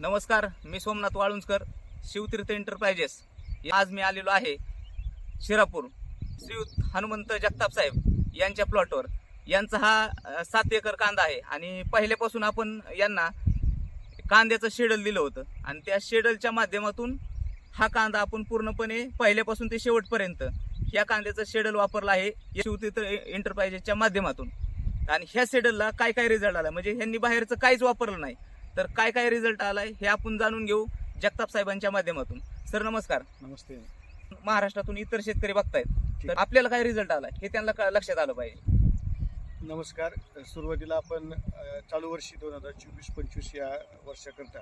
नमस्कार मी सोमनाथ वाळुंजकर शिवतीर्थ एंटरप्राइजेस आज मी आलेलो आहे शिरापूर श्रीयुत हनुमंत जगताप साहेब यांच्या प्लॉटवर यांचा हा सात एकर कांदा आहे आणि पहिल्यापासून आपण यांना कांद्याचं शेडल दिलं होतं. आणि त्या शेडलच्या माध्यमातून हा कांदा आपण पूर्णपणे पहिल्यापासून ते शेवटपर्यंत या कांद्याचं शेडल वापरलं आहे शिवतीर्थ एंटरप्राइजेसच्या माध्यमातून. आणि ह्या शेडलला काय काय रिझल्ट आला? म्हणजे ह्यांनी बाहेरचं काहीच वापरलं नाही. तर काय काय रिझल्ट आलाय हे आपण जाणून घेऊ जगताप साहेबांच्या माध्यमातून. सर नमस्कार. नमस्ते. महाराष्ट्रातून इतर शेतकरी बघतायत. तर आपल्याला काय रिझल्ट आलाय? हे त्यांना लक्षात आलं पाहिजे. नमस्कार. सुरुवातीला आपण चालू वर्षी दोन हजार चोवीस पंचवीस या वर्षाकरता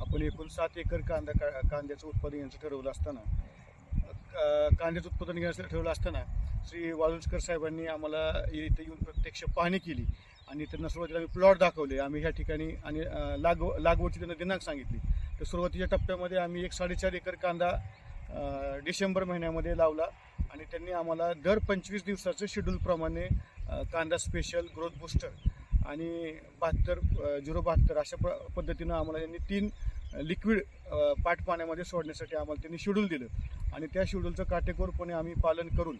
आपण एकूण सात एकर कांदा का- कांद्याचं उत्पादन घ्यायचं ठरवलं असताना कांद्याचं उत्पादन घेण्यासाठी ठेवलं असताना श्री वाळुंजकर साहेबांनी आम्हाला इथे येऊन प्रत्यक्ष पाहणी केली आणि त्यांना सुरुवातीला आम्ही प्लॉट दाखवले. आम्ही ह्या ठिकाणी आणि लागव लागवडची त्यांना दिनांक सांगितली. तर सुरुवातीच्या टप्प्यामध्ये आम्ही एक साडेचार एकर कांदा डिसेंबर महिन्यामध्ये लावला आणि त्यांनी आम्हाला दर पंचवीस दिवसाचं शेड्यूलप्रमाणे कांदा स्पेशल ग्रोथ बुस्टर आणि बहात्तर झिरो बहात्तर अशा प पद्धतीनं आम्हाला त्यांनी तीन लिक्विड पाट पाण्यामध्ये सोडण्यासाठी आम्हाला त्यांनी शेड्यूल दिलं. आणि त्या शेड्यूलचं काटेकोरपणे आम्ही पालन करून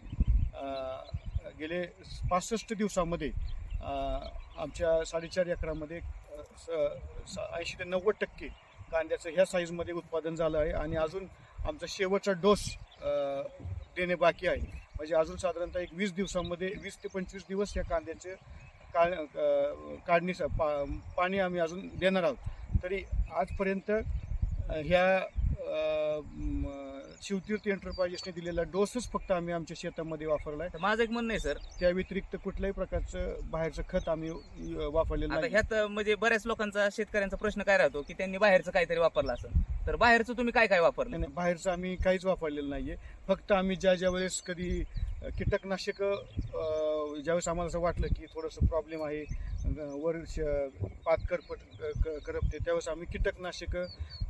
गेले पासष्ट दिवसामध्ये आमच्या साडेचार एकरामध्ये ऐंशी ते नव्वद टक्के कांद्याचं ह्या साईजमध्ये उत्पादन झालं आहे आणि अजून आमचा शेवटचा डोस देणे बाकी आहे. म्हणजे अजून साधारणतः एक वीस दिवसामध्ये वीस ते पंचवीस दिवस या कांद्याचे काढणीचं पा पाणी आम्ही अजून देणार आहोत. तरी आजपर्यंत ह्या म, शिवतीर्थ एंटरप्राइजेसने दिलेला डोसच फक्त आम्ही आमच्या शेतामध्ये वापरला आहे तर माझं एक म्हणणं आहे सर. त्या व्यतिरिक्त कुठल्याही प्रकारचं बाहेरचं खत आम्ही अ, वापरलेलं आता नाही. ह्यात म्हणजे बऱ्याच लोकांचा शेतकऱ्यांचा प्रश्न काय राहतो की त्यांनी बाहेरचं काहीतरी वापरलं असेल. तर बाहेरचं तुम्ही काय काय वापरलं? नाही, नाही, बाहेरचं आम्ही काहीच वापरलेलं नाहीये. फक्त आम्ही ज्या ज्या वेळेस कधी कीटकनाशक ज्यावेळेस आम्हाला असं वाटलं की थोडंसं प्रॉब्लेम आहे वर श- पात करपट क- करपते त्यावेळेस आम्ही कीटकनाशक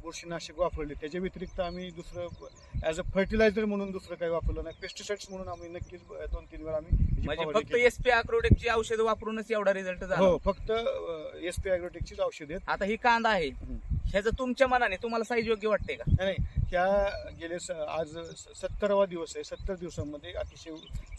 बुरशीनाशक वापरले. त्याच्या व्यतिरिक्त आम्ही दुसरं ॲज अ फर्टिलायझर म्हणून दुसरं काही वापरलं नाही. पेस्टिसाइड्स म्हणून आम्ही नक्कीच दोन तीन वेळा आम्ही म्हणजे फक्त. एस पी अक्रोडेकची औषधं वापरूनच एवढा रिझल्ट झाला. हो फक्त एस पी ॲग्रोटेकचीच औषध आहेत. आता ही कांदा आहे. ह्याचं तुमच्या मनाने तुम्हाला साईज योग्य वाटते का? नाही. ह्या गेले स- आज सत्तरावा दिवस आहे. सत्तर दिवसामध्ये अतिशय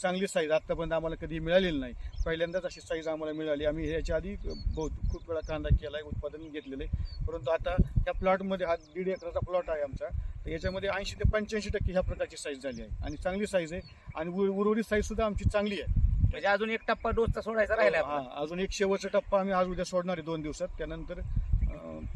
चांगली साईज आतापर्यंत आम्हाला कधी मिळालेली नाही. पहिल्यांदाच अशी साईज आम्हाला मिळाली. आम्ही ह्याच्या आधी बहुत खूप वेळा कांदा केला आहे उत्पादन घेतलेलं आहे. परंतु आता त्या प्लॉटमध्ये हा दीड एकराचा प्लॉट आहे आमचा. तर याच्यामध्ये ऐंशी ते पंच्याऐंशी टक्के ह्या प्रकारची साईज झाली आहे. आणि चांगली साईज आहे. आणि उर- उर्वरित साईज सुद्धा आमची चांगली आहे. म्हणजे अजून एक टप्पा डोसचा सोडायचा राहिला हा, अजून एक शेवटचा टप्पा आम्ही आज उद्या सोडणार आहे दोन दिवसात. त्यानंतर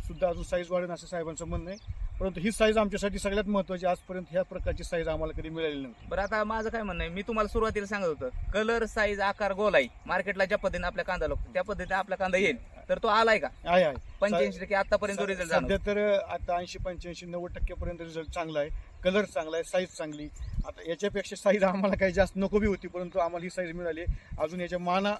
सुद्धा अजून साईज वाढेल असं साहेबांचं म्हणणं आहे. परंतु ही साईज आमच्यासाठी सगळ्यात महत्वाची आजपर्यंत ह्या प्रकारची साईज आम्हाला कधी मिळालेली नव्हती. बरं आता माझं काय म्हणणं आहे? मी तुम्हाला सुरुवातीला सांगत होतं कलर साईज आकार गोलाई मार्केटला ज्या पद्धतीने आपल्या कांदा लागतो त्या पद्धतीने आपला कांदा येईल. तर तो आलाय का? आहे आहे. पंच्याऐंशी टक्के आतापर्यंत रिझल्ट झाला सध्या तर आता ऐंशी पंच्याऐंशी नव्वद टक्क्यापर्यंत रिझल्ट चांगला आहे. कलर चांगला आहे साईज चांगली. आता याच्यापेक्षा साईज आम्हाला काही जास्त नको बी होती परंतु आम्हाला ही साईज मिळाली. अजून याच्या माना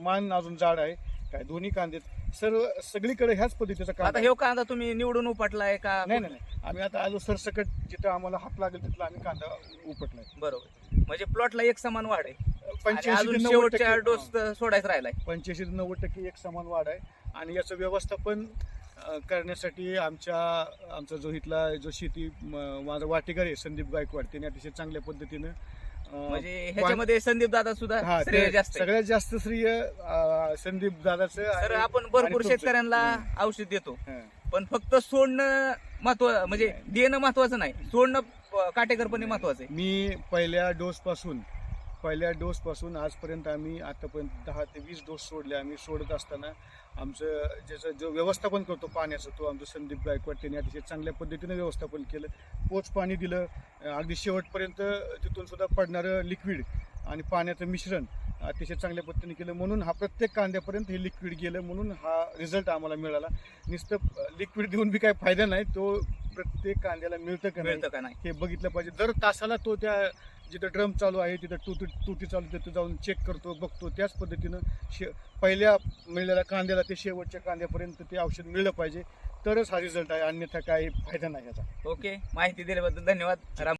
मान अजून जाड आहे. काय दोन्ही कांदे. सर्व सगळीकडे ह्याच पद्धतीचा आता कांदा हे कांदा तुम्ही निवडून उपटलाय का? नाही नाही नाही. आम्ही आता आलो सरसकट जिथं आम्हाला हात लागेल तिथला आम्ही कांदा उपटलाय. बरोबर. म्हणजे प्लॉटला एक समान वाढ आहे. आणि पंच्याऐंशी अजून ते नव्वद शेवटच्या टक्के डोस सोडायचा राहिलाय. पंच्याऐंशी ते नव्वद टक्के एक समान वाढ आहे. आणि याचं व्यवस्थापन अं, करण्यासाठी आमच्या आमचा जो इथला जो शेती म- माझा वाटेकर आहे संदीप गायकवाड त्याने अतिशय चांगल्या पद्धतीनं म्हणजे ह्याच्यामध्ये संदीप दादा सुद्धा हा श्रेय जास्त आहे. सगळ्यात जास्त श्रेय अं, संदीप दादाचं तर आणि- आपण आणि भरपूर तुमचं. शेतकऱ्यांना. औषध देतो हं. पण फक्त सोडणं महत्त्व म्हणजे देणं महत्वाचं नाही सोडणं काटेकोरपणे महत्वाचं आहे मी पहिल्या डोस पासून पहिल्या डोस पासून आजपर्यंत आम्ही आतापर्यंत दहा ते वीस डोस सोडले. आम्ही सोडत असताना आमचं ज्याचं जो व्यवस्थापन करतो पाण्याचं तो आमचं संदीप गायकवाड त्यांनी अतिशय चांगल्या पद्धतीनं व्यवस्थापन केलं. पोच पाणी दिलं. अगदी शेवटपर्यंत तिथून सुद्धा पडणारं लिक्विड आणि पाण्याचं मिश्रण अतिशय चांगल्या पद्धतीने केलं. म्हणून हा प्रत्येक कांद्यापर्यंत हे लिक्विड गेलं. म्हणून हा रिझल्ट आम्हाला मिळाला. नुसतं लिक्विड देऊन बी काही फायदा नाही. तो प्रत्येक कांद्याला मिळतं का नाही मिळतं का नाही? हे बघितलं पाहिजे. दर तासाला तो त्या जिथं ड्रम चालू आहे तिथं तुटी तुटी चालू तिथं जाऊन चेक करतो बघतो. त्याच पद्धतीनं शे पहिल्या मिळलेल्या कांद्याला ते शेवटच्या कांद्यापर्यंत ते औषध मिळलं पाहिजे. तरच हा रिझल्ट आहे. अन्यथा काही फायदा नाही याचा. ओके. माहिती दिल्याबद्दल धन्यवाद. राम